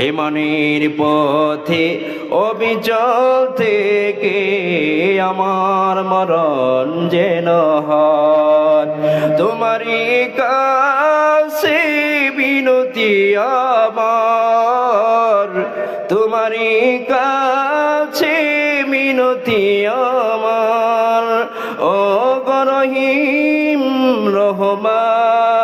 ইমানের পথে অবিচল থেকে আমার মরণ যেন হয়। তোমারই কাছে বিনতি আমার। তোমারই কাছে মিনতি আমার। ও গরহিম রহমান।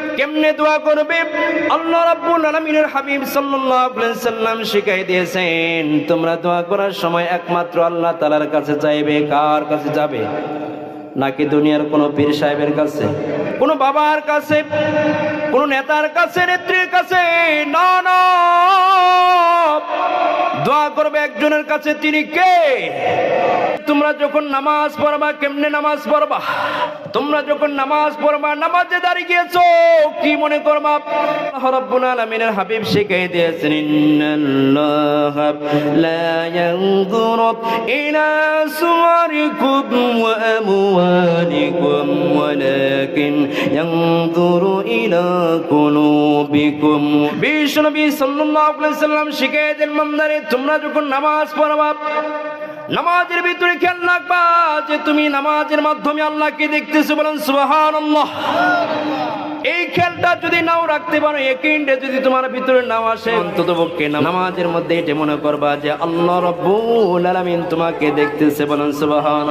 কেমনে দোয়া করবে? আল্লাহ রাব্বুল আলামিনের হাবিব সাল্লাল্লাহু আলাইহি সাল্লাম শিখাই দিয়েছেন, তোমরা দোয়া করার সময় একমাত্র আল্লাহ তাআলার কাছে চাইবে, কার কাছে যাবে? নাকি দুনিয়ার কোনো পীর সাহেবের কাছে? কোনো বাবার কাছে? কোনো নেতার কাছে? নেত্রীর কাছে? না না। দোয়া করবে একজনের কাছে, তিনি কে? তোমরা যখন নামাজ পড়বা, কেমনে নামাজ পড়বা? তোমরা যখন নামাজ পড়বা, নামাজে দাঁড়িয়ে গিয়েছো। কি মনে করবা আল্লাহ রাব্বুল আলামিনের হাবিব শিখিয়ে দিয়েছেন, ইন্নাল্লাহ লা ইয়ানজুরু ইলা সুওয়ারিকুম ওয়া আমওয়ালিকুম, ওয়ালাকিন ইয়ানজুরু ইলা কুলুবিকুম। বিশ্বনবী সাল্লাল্লাহু আলাইহি সাল্লাম শিখিয়ে দেন বান্দারে, তোমরা যখন নামাজ পড়বা নামাজের ভিতরে খেয়াল রাখবা যে তুমি নামাজের মাধ্যমে আল্লাহকে দেখতেছো বলেন সুবাহান এই খেয়ালটা যদি নাও রাখতে পারো একেন্ডে যদি তোমার ভিতরে নাও আসে অন্তত পক্ষে নামাজের মধ্যে এটা মনে করবা যে আল্লাহ রব্বুল আলামিন তোমাকে দেখতেছে বলেন সুবাহান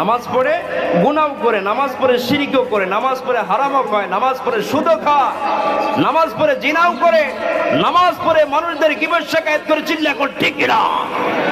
নামাজ পড়ে গুনাও করে, নামাজ পড়ে শিরিকও করে, নামাজ পড়ে হারামও খায়, নামাজ পড়ে সুদও খায়, নামাজ পড়ে জিনাও করে, নামাজ পড়ে মানুষদের কি শেখায়ত করে চিল্লা করে ঠিক কিনা?